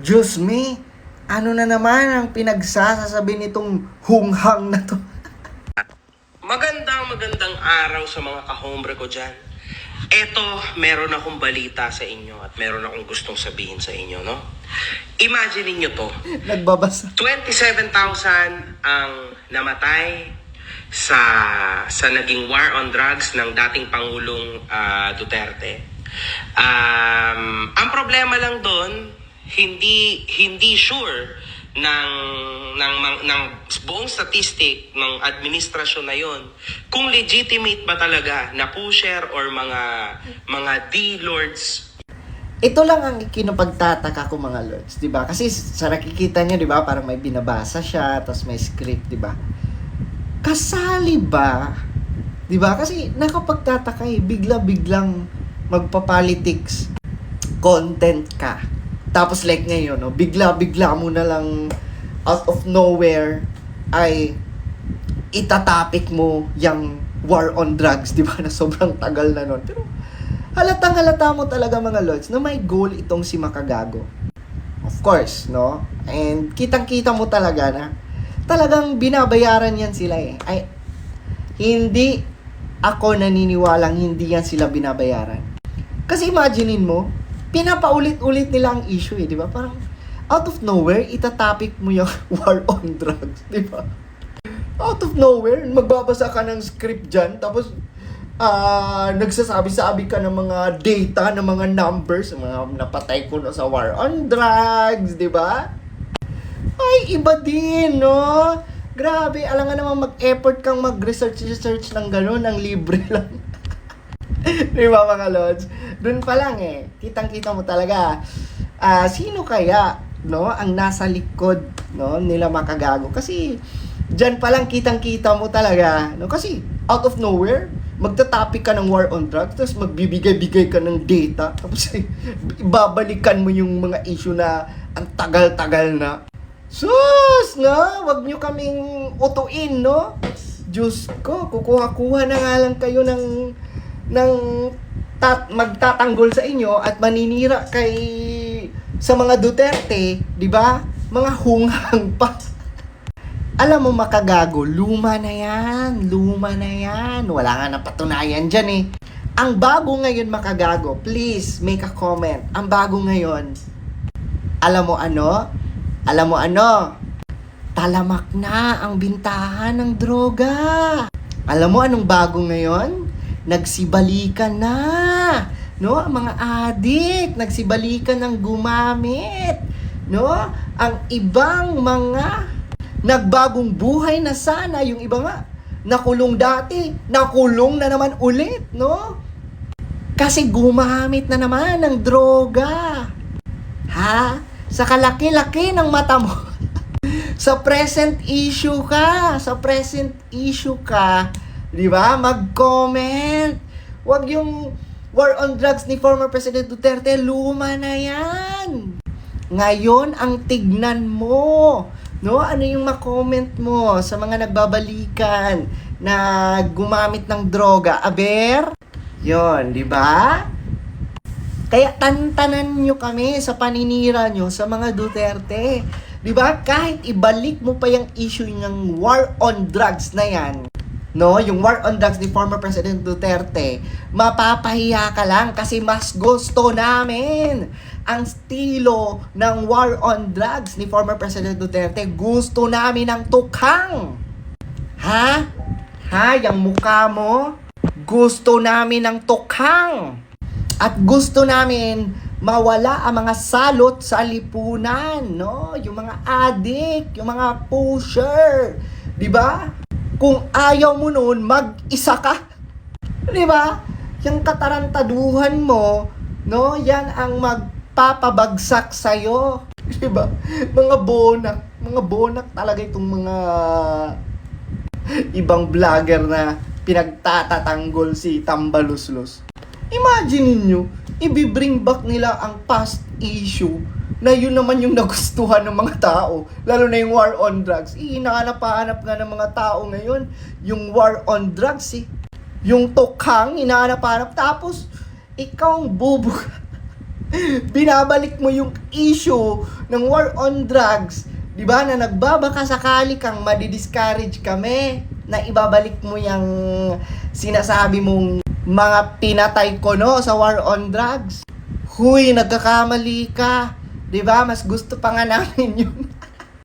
Diyos me, ano na naman ang pinagsasasabi nitong hunghang na to? Magandang magandang araw sa mga kahombre ko dyan. Eto, meron akong balita sa inyo at meron akong gustong sabihin sa inyo, no? Imagine niyo to. Nagbabasa. 27,000 ang namatay sa sa naging war on drugs ng dating Pangulong ah, Duterte. Um, ang problema lang doon, hindi hindi sure ng ng ng, ng buong statistic ng administrasyon na yon kung legitimate ba talaga na pusher or mga mga D-lords Ito lang ang kinapagtataka ko mga lords, 'di ba? Kasi sa nakikita niyo, 'di ba, parang may binabasa siya, tapos may script, 'di ba? Kasali ba? 'Di ba? Kasi nakapagtataka eh, bigla-biglang magpa-politics content ka. Tapos like ngayon, no, bigla-bigla mo na lang out of nowhere ay itatapik mo yung war on drugs, 'di ba? Na sobrang tagal na nun. Pero halatang halata mo talaga mga lords na may goal itong si Makagago. Of course, no? And kitang-kita mo talaga na talagang binabayaran yan sila eh. Ay, hindi ako naniniwalang hindi yan sila binabayaran. Kasi imaginein mo, pinapaulit-ulit nila ang issue eh, di ba? Parang out of nowhere, itatapik mo yung war on drugs, di ba? Out of nowhere, magbabasa ka ng script dyan, tapos ah nagsasabi-sabi ka ng mga data, ng mga numbers, mga napatay ko na sa war on drugs, di ba? Ay, iba din, no? Grabe, alam nga naman mag-effort kang mag-research-research ng gano'n, ang libre lang. Di ba mga lods? Doon pa lang eh, kitang-kita mo talaga, ah sino kaya, no, ang nasa likod, no, nila makagago. Kasi, dyan pa lang kitang-kita mo talaga, no, kasi out of nowhere, magta-topic ka ng war on drugs, tapos magbibigay-bigay ka ng data, tapos ibabalikan mo yung mga issue na ang tagal-tagal na. Sus, no? Wag nyo kaming utuin, no? Diyos ko, kukuha-kuha na nga lang kayo ng ng tat, magtatanggol sa inyo at maninira kay sa mga Duterte, 'di ba? Mga hunghang pa. Alam mo makagago, luma na 'yan, luma na 'yan. Wala nga napatunayan diyan eh. Ang bago ngayon makagago, please make a comment. Ang bago ngayon, alam mo ano? Alam mo ano? Talamak na ang bintahan ng droga. Alam mo anong bago ngayon? Nagsibalikan na. No? Ang mga adik, nagsibalikan ng gumamit. No? Ang ibang mga nagbagong buhay na sana, yung iba nga, nakulong dati, nakulong na naman ulit, no? Kasi gumamit na naman ng droga. Ha? Sa kalaki-laki ng mata mo. sa present issue ka, sa present issue ka, 'di ba? Mag-comment. Huwag yung war on drugs ni former President Duterte, luma na 'yan. Ngayon ang tignan mo, no? Ano yung ma-comment mo sa mga nagbabalikan na gumamit ng droga? Aber? 'Yon, 'di ba? Kaya tantanan nyo kami sa paninira nyo sa mga Duterte. 'Di ba? Kahit ibalik mo pa yung issue ng war on drugs na yan, no? Yung war on drugs ni former President Duterte, mapapahiya ka lang kasi mas gusto namin ang estilo ng war on drugs ni former President Duterte. Gusto namin ng tukhang. Ha? Ha? Yung mukha mo? Gusto namin ng tukhang. At gusto namin mawala ang mga salot sa lipunan, no? Yung mga addict, yung mga pusher, 'di ba? Kung ayaw mo noon, mag-isa ka. 'Di ba? Yung katarantaduhan mo, no? Yan ang magpapabagsak sa 'Di ba? Mga bonak, mga bonak talaga itong mga ibang vlogger na pinagtatatanggol si Tambaluslos. Imagine niyo, i-bring back nila ang past issue na yun naman yung nagustuhan ng mga tao. Lalo na yung war on drugs. Hinahanap-hanap nga ng mga tao ngayon yung war on drugs eh. Yung tokhang, hinahanap-hanap. Tapos, ikaw ang bobo. binabalik mo yung issue ng war on drugs, 'di ba? Na nagbabaka sakali kang madi-discourage kami na ibabalik mo yung sinasabi mong mga pinatay ko no sa war on drugs. Huy, nagkakamali ka. 'Di ba? Mas gusto pa nga namin yung